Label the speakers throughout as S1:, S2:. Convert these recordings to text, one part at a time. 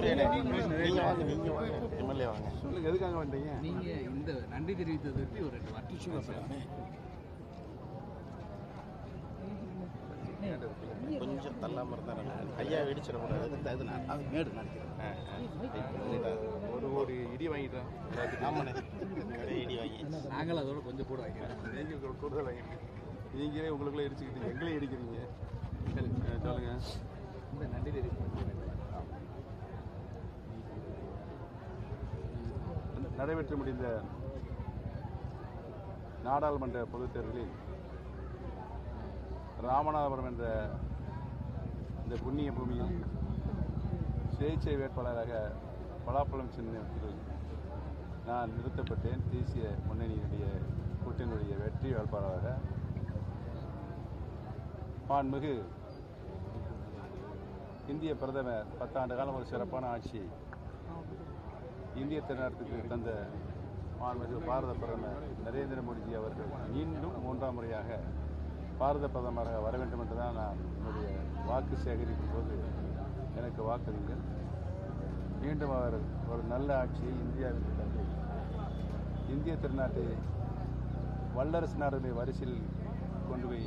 S1: நீங்க வாங்க. நீங்க வாங்க. எம்எல்ஏ வாங்க.
S2: சொல்லுங்க எதுக்காக வந்தீங்க?
S3: நீங்க இந்த நன்றி தெரிவித்ததற்கு ஒரு ரெண்டு வார்த்தை
S1: கொஞ்சம் தள்ளாம இருந்தா நல்லா இருக்கும். கையா வெடிச்சிடக்கூடாது
S2: அது மேடு ஒரு ஒரு இடி வாங்கிட்டேன்
S1: ஆமாண்ணே. இடி வாங்கி.
S3: நாங்களும் அதோட கொஞ்சம் கூட வைக்கிறோம்
S2: நீங்க கூடுதல் வாங்கிட்டீங்க நீங்களே உங்களுக்குள்ள இடிச்சுக்கிட்டு எங்களே இடிக்கிறீங்க. சொல்லுங்க.
S3: இந்த நன்றி தெரிவிப்பு
S2: நடைபெற்று முடிந்த நாடாளுமன்ற பொதுத் தேர்தலில் ராமநாதபுரம் என்ற இந்த புண்ணிய பூமியில் சுயேட்சை வேட்பாளராக பலாப்பழம் சின்னத்தில் நான் நிறுத்தப்பட்டேன். தேசிய முன்னணியினுடைய கூட்டணியுடைய வெற்றி வேட்பாளராக மாண்புமிகு இந்திய பிரதமர் பத்தாண்டு காலம் ஒரு சிறப்பான ஆட்சி இந்திய திருநாட்டுக்கு தந்த மாண்புமிகு பாரத பிரதமர் நரேந்திர மோடிஜி அவர்கள் மீண்டும் மூன்றாம் முறையாக பாரத பிரதமராக வர வேண்டும் என்று தான் நான் என்னுடைய வாக்கு சேகரிக்கும் போது எனக்கு வாக்களிங்கள் மீண்டும் அவர் ஒரு நல்ல ஆட்சியை இந்தியாவிற்கு தந்து இந்திய திருநாட்டை வல்லரசு நாடுகளை வரிசையில் கொண்டு போய்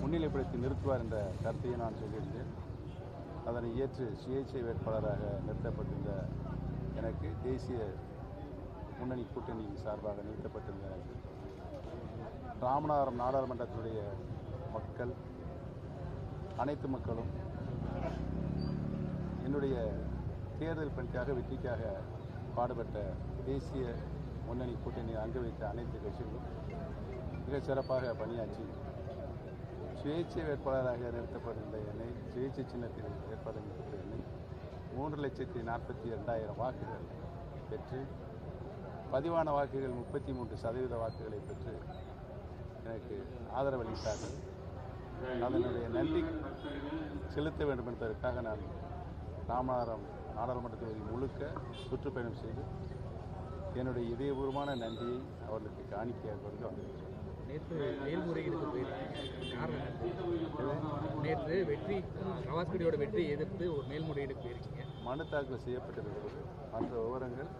S2: முன்னிலைப்படுத்தி நிறுத்துவார் என்ற கருத்தையை நான் சொல்லியிருந்தேன். அதனை ஏற்று சுயேட்சை வேட்பாளராக நிறுத்தப்பட்டிருந்த எனக்கு தேசிய முன்னணி கூட்டணியின் சார்பாக நிறுத்தப்பட்டிருந்த ராமநாதபுரம் நாடாளுமன்றத்தினுடைய மக்கள் அனைத்து மக்களும் என்னுடைய தேர்தல் பணிக்காக வெற்றிக்காக பாடுபட்ட தேசிய முன்னணி கூட்டணி அங்கு வைத்த அனைத்து கட்சிகளும் மிக சிறப்பாக பணியாற்றி சுயேட்சை வேட்பாளராக நிறுத்தப்பட்டிருந்த என்னை சுயேட்சை சின்னத்தில் வேட்பாளர் நிறுத்தப்பட்ட என்னை மூன்று லட்சத்தி நாற்பத்தி ரெண்டாயிரம் வாக்குகள் பெற்று பதிவான வாக்குகள் முப்பத்தி மூன்று சதவீத வாக்குகளை பெற்று எனக்கு ஆதரவளித்தார்கள். அதனுடைய நன்றி செலுத்த வேண்டும் என்பதற்காக நான் ராமநாதபுரம் நாடாளுமன்ற தொகுதி முழுக்க சுற்றுப்பயணம் செய்து என்னுடைய இதயபூர்வமான நன்றியை அவர்களுக்கு காணிக்கையாக கொண்டு வந்திருக்கிறேன்.
S3: நேற்று மேல்முறையீடுக்கு போயிருக்கீங்க நேற்று வெற்றி கவாஸ்கடியோட வெற்றியை எதிர்த்து ஒரு மேல்முறையீடு போயிருக்கீங்க.
S2: மனு தாக்கல் செய்யப்பட்டிருக்கிறது மற்ற விவரங்கள்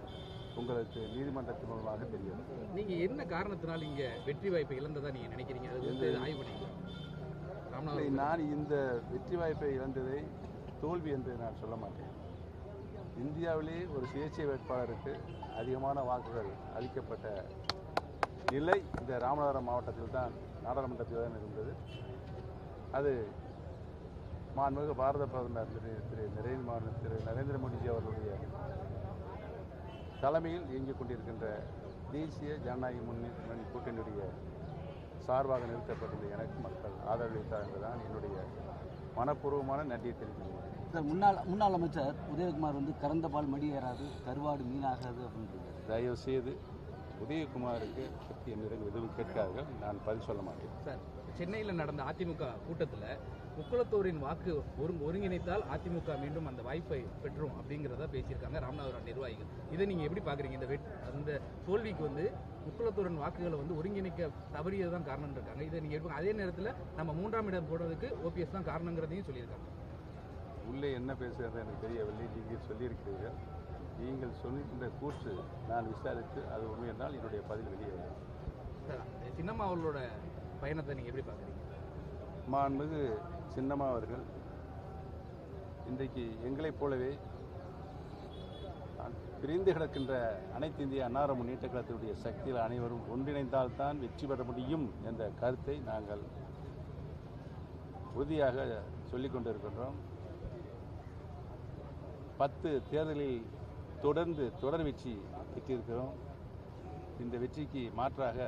S2: உங்களுக்கு நீதிமன்றத்தின் மூலமாக தெரியும்.
S3: நீங்க என்ன காரணத்தினால இங்க வெற்றி வாய்ப்பை இழந்ததா நீங்க நினைக்கிறீங்க? அது வந்து ஆய்வு
S2: நான் இந்த வெற்றி வாய்ப்பை இழந்ததை தோல்வி என்று நான் சொல்ல மாட்டேன். இந்தியாவிலே ஒரு சுயேட்சை வேட்பாளருக்கு அதிகமான வாக்குகள் அளிக்கப்பட்ட நிலை இந்த ராமநாதபுரம் மாவட்டத்தில் தான் நாடாளுமன்றத்தில் தான் இருந்தது. அது மாண்புமிகு பாரத பிரதமர் திரு திரு நரேந்திர மோடி திரு நரேந்திர மோடிஜி அவர்களுடைய தலைமையில் இயங்கிக் கொண்டிருக்கின்ற தேசிய ஜனநாயக முன்னணி கூட்டணியுடைய சார்பாக நிறுத்தப்பட்டுள்ள எனக்கு மக்கள் ஆதரவளித்தார் என்பதுதான் என்னுடைய மனப்பூர்வமான நன்றியை தெரிவிக்கிறேன்
S4: சார் முன்னாள் முன்னாள் அமைச்சர் உதயகுமார் வந்து கறந்த பால் மடி ஏறாது கருவாடு மீனாகாது அப்படின்றது
S2: தயவு செய்து உதயகுமாருக்கு பற்றி என்னிடம் எதுவும் கேட்கார்கள் நான் பதில் சொல்ல மாட்டேன்.
S3: சார் சென்னையில் நடந்த அதிமுக கூட்டத்தில் முக்குளத்தோரின் வாக்கு ஒரு ஒருங்கிணைத்தால் அதிமுக மீண்டும் அந்த வாய்ப்பை பெற்றும் அப்படிங்கிறத பேசியிருக்காங்க ராமநாதபுரம் நிர்வாகிகள். இதை நீங்க எப்படி பாக்குறீங்க? இந்த அந்த தோல்விக்கு வந்து முக்குளத்தோரின் வாக்குகளை வந்து ஒருங்கிணைக்க தவறியது தான் காரணம் இருக்காங்க இதை நீங்க எப்படி அதே நேரத்தில் நம்ம மூன்றாம் இடம் போடுறதுக்கு ஓபிஎஸ் தான் காரணங்கிறதையும் சொல்லியிருக்காங்க.
S2: உள்ளே என்ன பேசுகிறது எனக்கு தெரியவில்லை. நீங்கள் சொல்லியிருக்கிறீர்கள். நீங்கள் சொல்கின்ற கூற்று நான் விசாரித்து அது உண்மை என்றால் என்னுடைய பதில் வெளியே வரும்.
S3: சின்னம்மா அவர்களோட பயணத்தை நீங்க எப்படி பாக்குறீங்க
S2: மாண்புமிகு சின்னம்மா அவர்கள். இன்றைக்கு எங்களைப் போலவே பிரிந்து கிடக்கின்ற அனைத்து இந்திய அன்னார முன்னேற்ற கழகத்தினுடைய சக்தியில் அனைவரும் ஒன்றிணைந்தால்தான் வெற்றி பெற முடியும் என்ற கருத்தை நாங்கள் உறுதியாக சொல்லிக் கொண்டிருக்கின்றோம். பத்து தேர்தலில் தொடர்ந்து தொடர் வெற்றி பெற்றிருக்கிறோம். இந்த வெற்றிக்கு மாற்றாக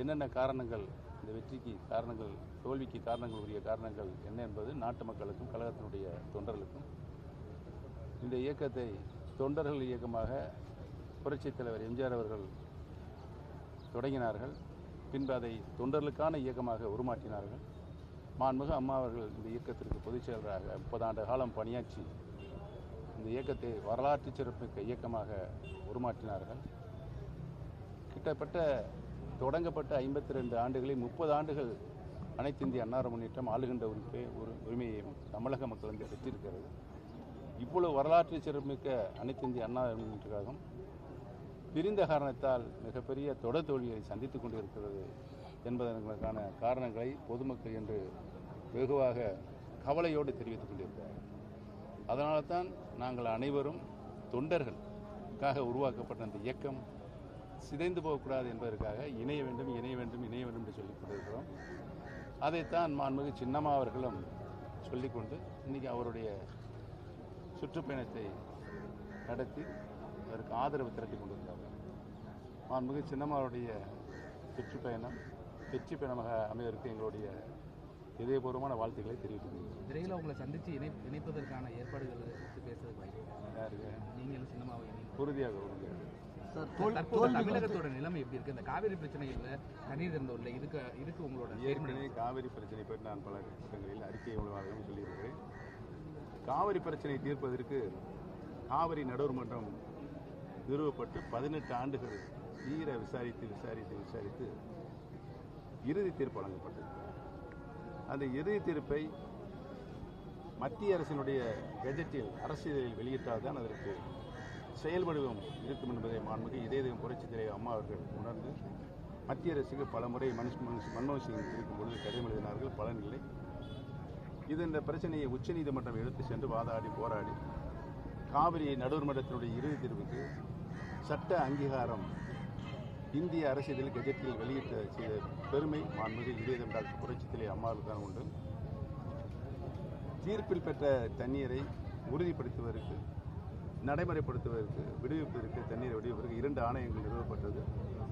S2: என்னென்ன காரணங்கள் இந்த வெற்றிக்கு காரணங்கள் தோல்விக்கு காரணங்கள் உரிய காரணங்கள் என்ன என்பது நாட்டு மக்களுக்கும் கழகத்தினுடைய தொண்டர்களுக்கும். இந்த இயக்கத்தை தொண்டர்கள் இயக்கமாக புரட்சித் தலைவர் எம்ஜிஆர் அவர்கள் தொடங்கினார்கள். பின்பு அதை தொண்டர்களுக்கான இயக்கமாக உருமாற்றினார்கள். மாண்புக அம்மா அவர்கள் இந்த இயக்கத்திற்கு பொதுச் செயலராக முப்பதாண்டு காலம் பணியாற்றி இந்த இயக்கத்தை வரலாற்று சிறப்புமிக்க இயக்கமாக உருமாற்றினார்கள். கிட்டத்தட்ட தொடங்கப்பட்ட ஐம்பத்தி ரெண்டு ஆண்டுகளில் முப்பது ஆண்டுகள் அனைத்து இந்திய அன்னார முன்னேற்றம் ஆளுகின்ற உரிமை ஒரு உரிமையை தமிழக மக்கள் வந்து பெற்றிருக்கிறது. இவ்வளவு வரலாற்று சிறப்புமிக்க அனைத்து இந்திய அண்ணா முன்னேற்ற கழகம் பிரிந்த காரணத்தால் மிகப்பெரிய தொடர் தோல்வியை சந்தித்துக் கொண்டிருக்கிறது என்பதற்கான காரணங்களை பொதுமக்கள் என்று வெகுவாக கவலையோடு தெரிவித்துக் கொண்டிருக்கிறார் அதனால தான் நாங்கள் அனைவரும் தொண்டர்களுக்காக உருவாக்கப்பட்ட அந்த இயக்கம் சிதைந்து போகக்கூடாது என்பதற்காக இணைய வேண்டும் இணைய வேண்டும் இணைய வேண்டும் என்று சொல்லிக் கொண்டிருக்கிறோம். அதைத்தான் மாண்புமிகு சின்னம்மா அவர்களும் சொல்லிக்கொண்டு இன்னைக்கு அவருடைய சுற்றுப்பயணத்தை நடத்தி அதற்கு ஆதரவு திரட்டி கொண்டிருக்கிறார்கள் மாண்புமிகு சின்னம்மாவுடைய சுற்றுப்பயணம் வெற்றி பயணமாக அமைவதற்கு எங்களுடைய இதயபூர்வமான வாழ்த்துக்களை தெரிவித்துக் கொள்கிறேன்.
S3: விரைவில் உங்களை சந்திச்சு இணை இணைப்பதற்கான ஏற்பாடுகள் பேசுறதுக்கு வாய்ப்பு நீங்களும் சின்னமாவை
S2: உறுதியாக உறுதியாக.
S3: தமிழகத்தோட நிலைமை எப்படி இருக்கு? இந்த காவிரி பிரச்சனை இல்ல தண்ணீர் இருந்தோம் இதுக்கு இதுக்கு உங்களோட
S2: ஏற்கனவே காவிரி பிரச்சனை பற்றி நான் பல கூட்டங்களில் அறிக்கை உலகம் சொல்லியிருக்கிறேன். காவிரி பிரச்சனை தீர்ப்பதற்கு காவிரி நடுவர் மன்றம் நிறுவப்பட்டு பதினெட்டு ஆண்டுகள் தீர விசாரித்து விசாரித்து விசாரித்து இறுதி தீர்ப்பு வழங்கப்பட்டது அந்த இறுதி தீர்ப்பை மத்திய அரசினுடைய கெஜெட்டில் அரசியலில் வெளியிட்டால்தான் அதற்கு செயல்படுவோம் இருக்கும் என்பதை மாண்புமிகு இதயம் புரட்சித் தலைவர் அம்மா அவர்கள் உணர்ந்து மத்திய அரசுக்கு பல முறை மனுஷ் மனுஷ் மன்மோகன் சிங் இருக்கும் பொழுது கடிதம் எழுதினார்கள் பலனில்லை இது இந்த பிரச்சனையை உச்சநீதிமன்றம் எடுத்து சென்று வாதாடி போராடி காவிரி நடுவர் மன்றத்தினுடைய இறுதி தீர்வுக்கு சட்ட அங்கீகாரம் இந்திய அரசியலில் கெஜெட்டில் வெளியிட்ட செய்த பெருமை மாண்புமிகு இதயம் டாக்டர் புரட்சித் அம்மாவுக்கு தான் உண்டு. தீர்ப்பில் பெற்ற தண்ணீரை உறுதிப்படுத்துவதற்கு நடைமுறைப்படுத்துவதற்கு விடுவிப்பதற்கு தண்ணீரை விடுவிப்பதற்கு இரண்டு ஆணையங்கள் நிறுவப்பட்டது.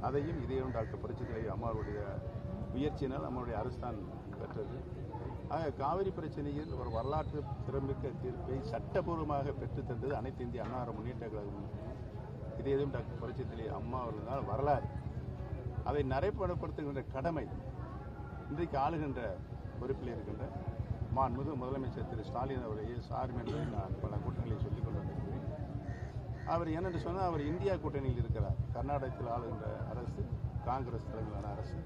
S2: அதையும் இதயம் டாக்டர் புரட்சித்தலை அம்மாவுடைய முயற்சியினால் நம்மளுடைய அரசு தான் பெற்றது. ஆக காவிரி பிரச்சனையில் ஒரு வரலாற்று திறமிக்க தீர்ப்பை சட்டபூர்வமாக பெற்றுத் தந்தது அனைத்து இந்திய அண்ணா முன்னேற்ற கழகம் இதையும் டாக்டர் புரட்சித் அம்மா அவர்களால் வரலாறு. அதை நடைமுறைப்படுத்துகின்ற கடமை இன்றைக்கு ஆளுகின்ற பொறுப்பில் இருக்கின்ற மாண்புமிகு முதலமைச்சர் திரு ஸ்டாலின் அவரையே சாரும் என்பதை நான் பல கூட்டங்களில் சொல்லிக் கொண்டு வந்திருக்கிறேன். அவர் என்னென்று சொன்னால் அவர் இந்தியா கூட்டணியில் இருக்கிறார். கர்நாடகத்தில் ஆளுகின்ற அரசு காங்கிரஸ் தலைமையிலான அரசு.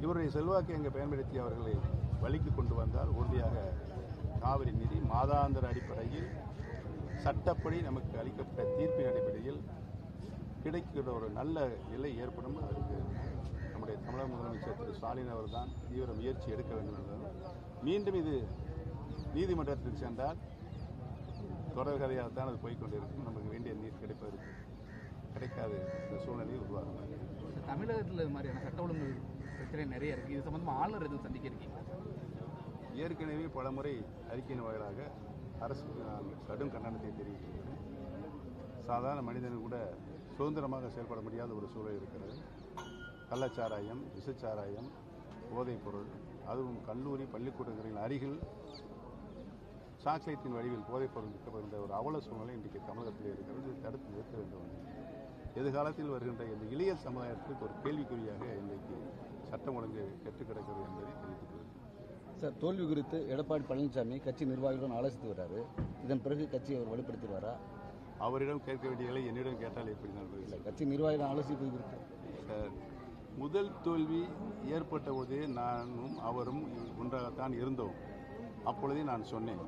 S2: இவருடைய செல்வாக்கை அங்கே பயன்படுத்தி அவர்களை வழிக்கு கொண்டு வந்தால் உறுதியாக காவிரி நிதி மாதாந்திர அடிப்படையில் சட்டப்படி நமக்கு அளிக்கப்பட்ட தீர்ப்பின் அடிப்படையில் கிடைக்கிற ஒரு நல்ல நிலை ஏற்படும். அதற்கு நம்முடைய தமிழக முதலமைச்சர் திரு ஸ்டாலின் அவர் தான் தீவிர முயற்சி எடுக்க வேண்டும் என்றார் மீண்டும் இது நீதிமன்றத்திற்கு சென்றால் தொடர் கதையாக தான் அது போய்க்கொண்டிருக்கும். நமக்கு வேண்டிய நீர் கிடைப்பதற்கு கிடைக்காது இந்த சூழ்நிலை உருவாகும்
S3: தமிழகத்துல இது மாதிரியான சட்ட ஒழுங்கு பிரச்சனை நிறைய இருக்கு. இது சம்பந்தமா ஆளுநர் எதுவும் சந்திக்க இருக்கீங்களா?
S2: ஏற்கனவே பல முறை அறிக்கையின் வாயிலாக அரசுக்கு நான் கடும் கண்டனத்தை தெரிவிக்கின்றேன் சாதாரண மனிதன் கூட சுதந்திரமாக செயல்பட முடியாத ஒரு சூழல் இருக்கிறது. கள்ளச்சாராயம் விசச்சாராயம் போதைப் பொருள் அதுவும் கல்லூரி பள்ளிக்கூடங்களின் அருகில் சாக்லேட்டின் வடிவில் போதைப் பொருள் விற்கப்படுகின்ற ஒரு அவல சூழ்நிலை இன்றைக்கு தமிழகத்தில் இருக்கிறது. தடுத்து நிறுத்த வேண்டும் எதிர்காலத்தில் வருகின்ற இந்த இளைய சமுதாயத்திற்கு ஒரு கேள்விக்குறியாக இன்றைக்கு சட்டம் ஒழுங்கு கெட்டுக் கிடக்கிறது என்பதை தெரிவித்துக் கொள்கிறேன்.
S4: சார் தோல்வி குறித்து எடப்பாடி பழனிசாமி கட்சி நிர்வாகிகளுடன் ஆலோசித்து வர்றாரு. இதன் பிறகு கட்சியை அவர் வலுப்படுத்திடுவாரா?
S2: அவரிடம் கேட்க வேண்டியதை என்னிடம் கேட்டால் எப்படி
S4: இல்லை கட்சி நிர்வாகிகள் ஆலோசிப்பது குறித்து.
S2: சார் முதல் தோல்வி ஏற்பட்ட போதே நானும் அவரும் ஒன்றாகத்தான் இருந்தோம். அப்பொழுதே நான் சொன்னேன்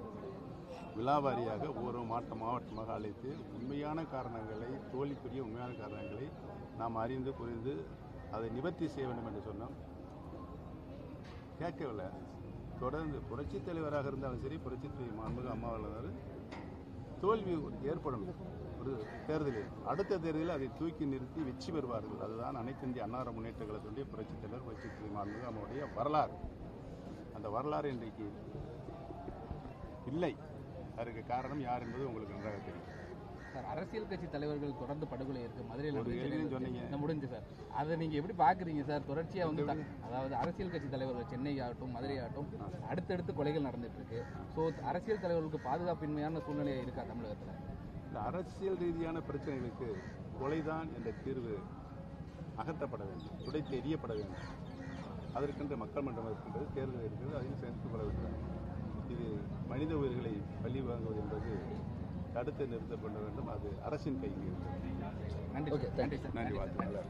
S2: விலாவாரியாக ஒவ்வொரு மாவட்ட மாவட்டமாக அழைத்து உண்மையான காரணங்களை தோல்விக்குரிய உண்மையான காரணங்களை நாம் அறிந்து புரிந்து அதை நிவர்த்தி செய்ய வேண்டும் என்று சொன்னோம். கேட்கவில்லை. தொடர்ந்து புரட்சித் தலைவராக இருந்தாலும் சரி புரட்சித்துறை தலைவர் மாண்புமிகு அம்மா தோல்வி ஏற்படும் ஒரு தேர்தலில். அடுத்த தேர்தலில் அதை தூக்கி நிறுத்தி வெற்றி பெறுவார்கள். அதுதான் அனைத்து இந்திய அன்னார முன்னேற்ற கழகத்துடைய புரட்சித் தலைவர் புரட்சித்துறை தலைவர் அம்மாவுடைய வரலாறு. அந்த வரலாறு இன்றைக்கு இல்லை. அதற்கு காரணம் யார் என்பது உங்களுக்கு நன்றாக தெரியும்.
S3: சார். அரசியல் கட்சி தலைவர்கள் தொடர்ந்து படுகொலை இருக்கு. மதுரையில்
S2: சொன்னீங்க.
S3: முடிஞ்சு சார். அதை நீங்க எப்படி பாக்குறீங்க சார்? தொடர்ச்சியா வந்து அதாவது அரசியல் கட்சி தலைவர்கள் சென்னை ஆகட்டும் மதுரை ஆகட்டும் அடுத்தடுத்து கொலைகள் நடந்துட்டு இருக்கு. ஸோ அரசியல் தலைவர்களுக்கு பாதுகாப்பின்மையான சூழ்நிலை இருக்கா தமிழகத்துல?
S2: இந்த அரசியல் ரீதியான பிரச்சனைகளுக்கு கொலைதான் என்ற தீர்வு அகற்றப்பட வேண்டும். துடைத்து எரியப்பட வேண்டும். அதற்கென்று மக்கள் மன்றம் இருக்கின்றது தேர்தல் இருக்கிறது அதில் சேர்த்துக் கொள்ள வேண்டும். இது மனித உயிர்களை பழி வாங்குவது என்பது தடுத்து நிறுத்தப்பட வேண்டும். அது அரசின் கையில் இருக்கிறது
S3: நன்றி நன்றி.
S2: வாழ்த்துக்கள்.